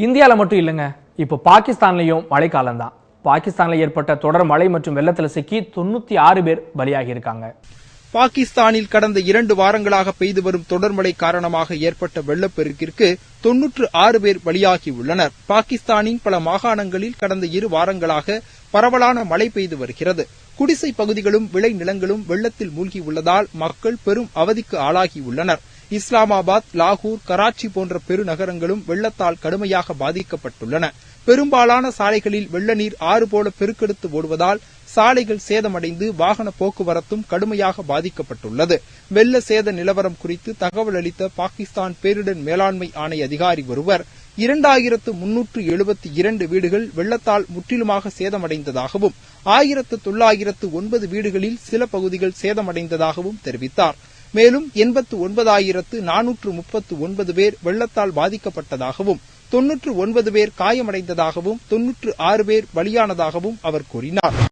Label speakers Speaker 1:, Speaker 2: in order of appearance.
Speaker 1: இந்தியாவில் மட்டும் இல்லைங்க. இப்போ பாகிஸ்தான்லயும் மழைக்காலம் தான் பாகிஸ்தானில் ஏற்பட்ட தொடர் மழை மற்றும் வெள்ளத்தில் சிக்கி தொண்ணூத்தி ஆறு பேர் பலியாகி இருக்காங்க
Speaker 2: பாகிஸ்தானில் கடந்த இரண்டு வாரங்களாக பெய்து வரும் தொடர்மழை காரணமாக ஏற்பட்ட வெள்ளப்பெருக்கிற்கு தொன்னூற்று ஆறு பேர் பலியாகியுள்ளனர் பாகிஸ்தானின் பல மாகாணங்களில் கடந்த இரு வாரங்களாக பரவலான மழை பெய்து வருகிறது. குடிசை பகுதிகளும் விளை நிலங்களும் வெள்ளத்தில் மூழ்கியுள்ளதால் மக்கள் பெரும் அவதிக்கு ஆளாகியுள்ளனர் இஸ்லாமாபாத் லாகூர் கராச்சி போன்ற பெருநகரங்களும் வெள்ளத்தால் கடுமையாக பாதிக்கப்பட்டுள்ளன. பெரும்பாலான சாலைகளில் வெள்ள நீர் ஆறு போல பெருக்கெடுத்து ஓடுவதால் சாலைகள் சேதமடைந்து வாகன போக்குவரத்தும் கடுமையாக பாதிக்கப்பட்டுள்ளது. வெள்ள சேத நிலவரம் குறித்து தகவல் அளித்த பாகிஸ்தான் பேரிடர் மேலாண்மை ஆணைய அதிகாரி ஒருவர் இரண்டாயிரத்து முன்னூற்று எழுபத்தி இரண்டு வீடுகள் வெள்ளத்தால் முற்றிலுமாக சேதமடைந்ததாகவும் ஆயிரத்து தொள்ளாயிரத்து ஒன்பது வீடுகளில் சில பகுதிகள் சேதமடைந்ததாகவும் தெரிவித்தார். மேலும் எண்பத்து ஒன்பதாயிரத்து நானூற்று முப்பத்து ஒன்பது பேர் வெள்ளத்தால் பாதிக்கப்பட்டதாகவும் தொன்னூற்று ஒன்பது பேர் காயமடைந்ததாகவும் தொன்னூற்று ஆறு பேர் பலியானதாகவும் அவர் கூறினார்.